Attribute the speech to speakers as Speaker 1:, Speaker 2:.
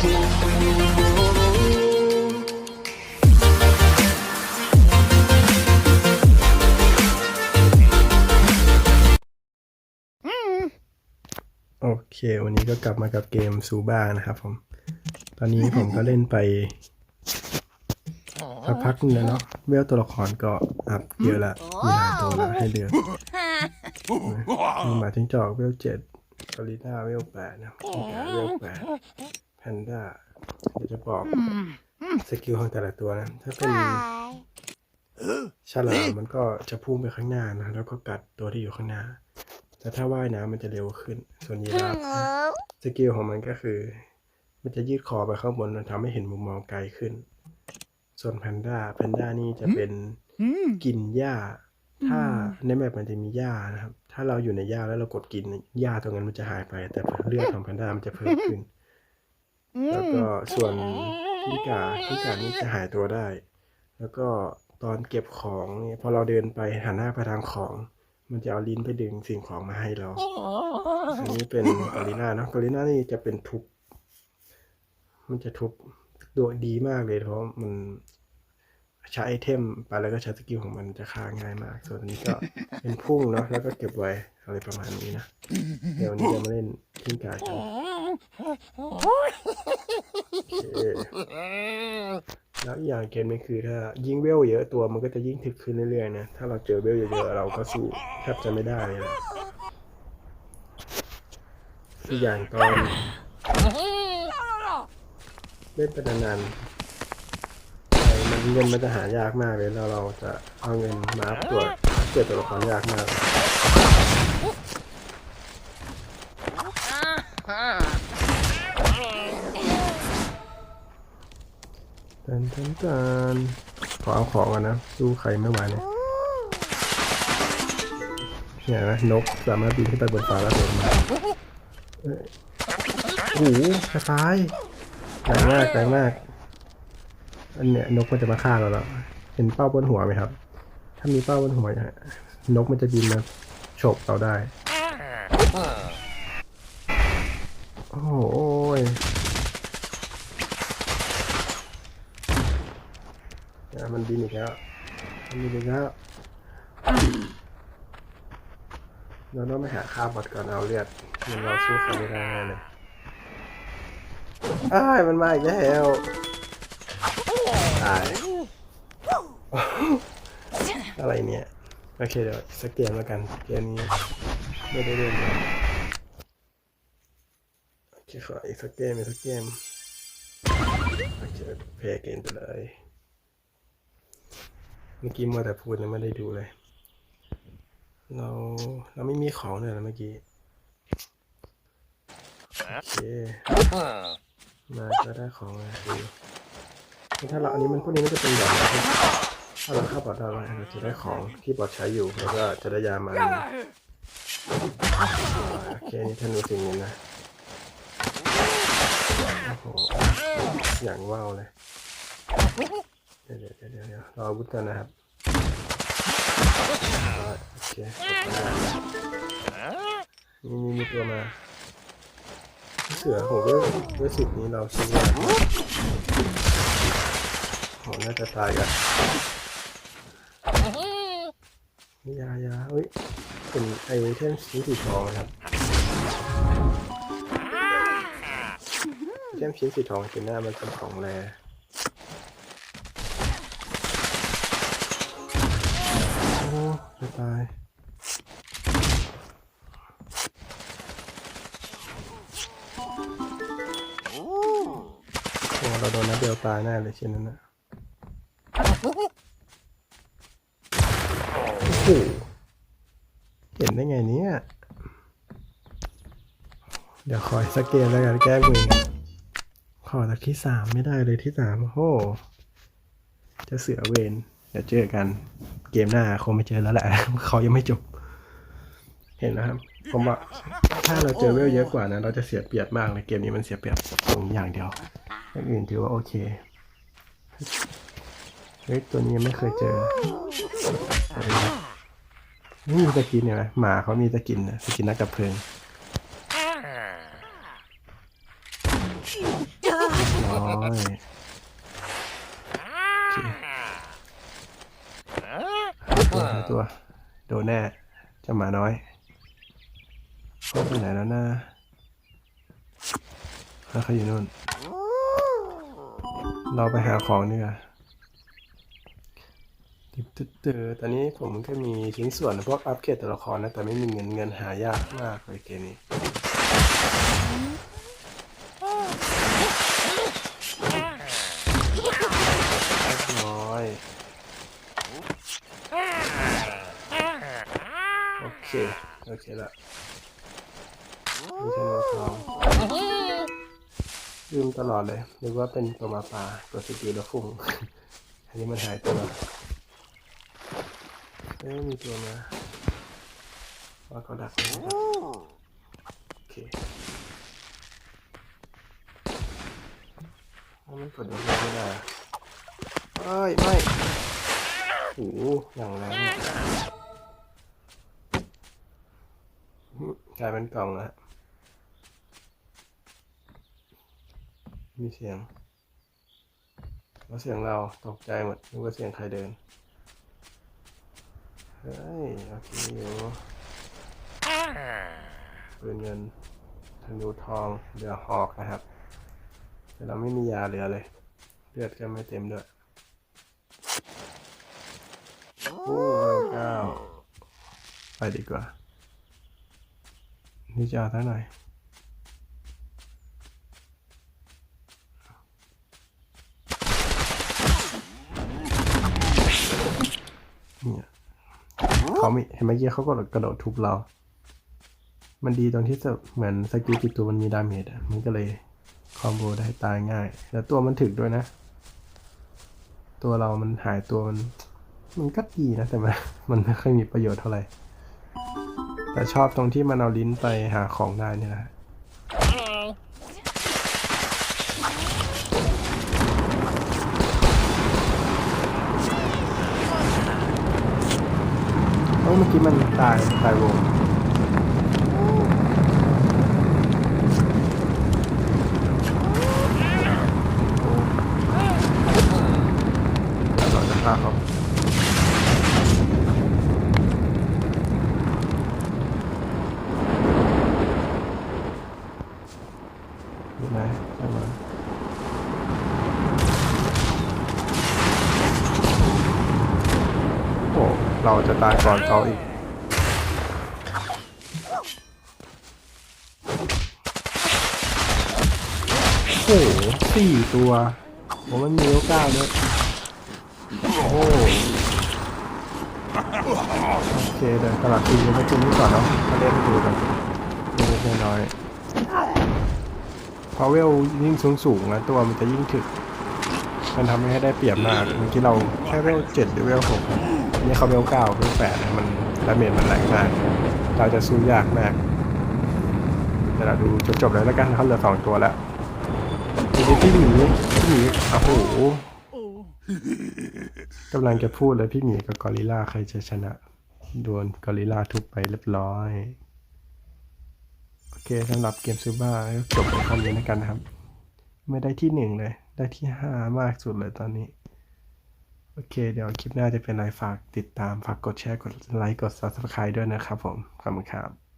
Speaker 1: โอเค วันนี้ก็กลับมากับเกมซูบ้านะครับผม ตอนนี้ผมก็เล่นไปสักพักหนึงแล้วเนาะเวลตัวละครก็อัพเยอะละมีหลายตัวละให้เลือกมีหมาทิ้งจอกเวลเจ็ดกอริล่าเวลแปดนะกิ้งก่าเวลแปด แพนด้าเดี๋ยวจะบอกสกิลของแต่ละตัวนะ ถ้าเป็นฉลามมันก็จะพุ่งไปข้างหน้านะ แล้วก็กัดตัวที่อยู่ข้างหน้า แต่ถ้าว่ายน้ำมันจะเร็วขึ้น ส่วนยีราฟนะสกิลของมันก็คือ มันจะยืดคอไปข้างบนมันทำให้เห็นมุมมองไกลขึ้น ส่วนแพนด้าแพนด้านี่จะเป็นกินหญ้า ถ้าในแมปมันจะมีหญ้านะครับ ถ้าเราอยู่ในหญ้าแล้วเรากดกินหญ้าตรงนั้นมันจะหายไป แต่เลือดของแพนด้ามันจะเพิ่มขึ้น แล้วก็ส่วนกิ้งก่ากิ้งก่านี่จะหายตัวได้ แล้วก็ตอนเก็บของเนี่ยพอเราเดินไปหันหน้าไปทางของ มันจะเอาลิ้นไปดึงสิ่งของมาให้เราอันนี้เป็นกอริลล่าเนอะกอริลล่านี่จะเป็นทุบ มันจะทุบโดยดีมากเลยเพราะมันใช้ไอเทมไปแล้วก็ใช้สกิลของมันจะฆ่าง่ายมาก ส่วนอันนี้ก็เป็นพุ่งเนาะแล้วก็เก็บไว้อะไรประมาณนี้นะ เดี๋ยววันนี้จะมาเล่นทิ้งกายกันโอเค แล้วอย่างเกมนี้คือถ้ายิ่งเวลเยอะตัวมันก็จะยิ่งถึกขึ้นเรื่อยๆนะ ถ้าเราเจอเวลเยอะๆเราก็สู้แทบจะไม่ได้เลยนะอีกอย่างตอนเล่นไปนานๆไอ้มันเงินมันจะหายากมากเลยแล้วเราจะเอาเงินมาตัวเกรดตัวละครยากมาก ตันตันตันขอเอาของก่อนนะสู้ใครไม่ไหวเลยเนี่ยนะนกสามารถบินขึ้นไปบนฟ้าแล้วโดดมาเอ้ยโอ้โหคล้ายแรงมากแรงมากอันเนี้ยนกมันจะมาฆ่าเราแล้วเห็นเป้าบนหัวไหมครับ ถ้ามีเป้าบนหัวเนี่ยนกมันจะบินมาฉกเราได้ โอ้โหย อะ มันบินอีกแล้วมันบินอีกแล้วเราต้องไปหาค่าบอดก่อนเอาเลือดมันเราสู้เขาไม่ได้เลยอ้ายมันมาอีกแล้วตายอะไรเนี่ย โอเคเดี๋ยวสักเกมแล้วกัน เกมนี้ไม่ได้เล่นเลยโอเคขออีกสักเกมอีกสักเกมโอเคเพย์เกมไปเลย เมื่อกี้มัวแต่พูดเลยไม่ได้ดูเลย เราเราไม่มีของเลยนะเมื่อกี้โอเคมาก็ได้ของมาดูถ้าเราอันนี้มันพวกนี้มันจะเป็นแบบถ้าเราเข้าบอดได้เราจะได้ของที่บอดใช้อยู่แล้วก็จะได้ยามาโอเคนี่ท่านดูสิ่งนี้นะโอ้โหอย่างว้าวเลย เดี๋ยวเดี๋ยวเดี๋ยวรออาวุธกันนะครับโอเคนี่นี่มีตัวมาเสือโหด้วยด้วยสิทธิ์นี้เราสู้ยากมากโหน่าจะตายกันนี่ยายาเฮ้ยเป็นไอเทมชิ้นสีทองนะครับเทมชิ้นสีทองคือหน้ามันเป็นของแร โอ้ จะตายโอ้เราโดนนัดเดียวตายแน่เลยชิ้นนั้นนะโอ้โหเห็นได้ไงเนี่ย เดี๋ยวคอยสักเกมแล้วกันแก้มือขอสักที่สามไม่ได้เลยที่สามโอ้จะเสือเวนเดี๋ยวเจอกัน เกมหน้าคงไม่เจอแล้วแหละเขายังไม่จบ เห็นนะครับ ผมว่าถ้าเราเจอเวลเยอะกว่านะเราจะเสียเปรียบมากเลยเกมนี้มันเสียเปรียบตรงอย่างเดียวอย่างอื่นถือว่าโอเคเฮ้ยตัวนี้ยังไม่เคยเจอไรนะนี่มีสกินเนี่ยไหมหมาเขามีสกินนะสกินนักดับเพลิงร้อยโอเค ตัว โดนแน่จะหมาน้อยเขาไปไหนแล้วนะแล้วเขาอยู่นู่น เราไปหาของดีกว่าติ๊บตึ๊ดตึ๊ดตอนนี้ผมก็มีชิ้นส่วนพวกอัปเกรดตัวละครนะ แต่ไม่มีเงินเงินหายากมากเลยเกมนี้ เรียบร้อย โอ เค โอเคละไม่ใช่น้องทองลืมตลอดเลยนึกว่าเป็นตัวมาป่ากดสกิลแล้วฟุ้งอันนี้มันหายตัวเอ้ยมีตัวมาว่าเขาดักไว้ดักโอเคเอามันกดโดนไม่ได้เอ้ยไม่โอ้โหอย่างแรง กลายเป็นกล่องแล้วมีเสียงแล้วเสียงเราตกใจหมดนึกว่าเสียงใครเดิน เฮ้ย โอเคอยู่ปืนเงินธนูทองเรือหอกนะครับ แต่เราไม่มียาเหลือเลย เลือดก็ไม่เต็มด้วยโอ้เบอร์เก้าไปดีกว่า นี่จะเอาเท่าไหร่เนี่ยเขามีเห็นเมื่อกี้เขาก็กระโดดทุบเรา มันดีตรงที่จะเหมือนสกิลติดตัวมันมีดาเมจอะมันก็เลยคอมโบได้ตายง่าย แล้วตัวมันถึกด้วยนะ ตัวเรามันหายตัวมัน มันก็ดีนะแต่มันมันไม่ค่อยมีประโยชน์เท่าไหร่ แต่ชอบตรงที่มันเอาลิ้นไปหาของได้เนี่ยนะเอ้เมื่อกี้มันตายตายวงเราจะฆ่าเขา อยู่ไหนใช่ไหมโอ้ เราจะตายก่อนเขาอีก โอ้โหสี่ตัวผมมันมีโอกาสด้วยโอ้โหโอเคเดินตลาดทีนี้ไปจุ่มนี้ก่อนเนาะมาเล่นดูกันเล็กน้อยๆพอเวลยิ่งสูงสูงนะตัวมันจะยิ่งถึก มันทำให้ได้เปรียบมากเมื่อกี้เราแค่เวลเจ็ดหรือเวลหก นะอันนี่เขาเวลเก้าเวลแปดนะมันดาเมจมันแรงมาก เราจะสู้ยากมากแต่เราดูจบๆเลยแล้วกันเขาเหลือสองตัวแล้วทีนี้พี่หมีพี่หมีโอ้โหกำลังจะพูดเลยพี่หมีกับกอริลลาใครจะชนะโดนกอริลลาทุบไปเรียบร้อยโอเคสำหรับเกมซูบ้าก็จบในคำนี้แล้วกันนะครับ ไม่ได้ที่หนึ่งเลย ได้ที่ห้ามากสุดเลยตอนนี้ เค เดี๋ยวคลิปหน้าจะเป็นอะไรฝากติดตาม ฝากกดแชร์ กดไลค์ กด subscribe ด้วยนะครับผม ขอบคุณครับ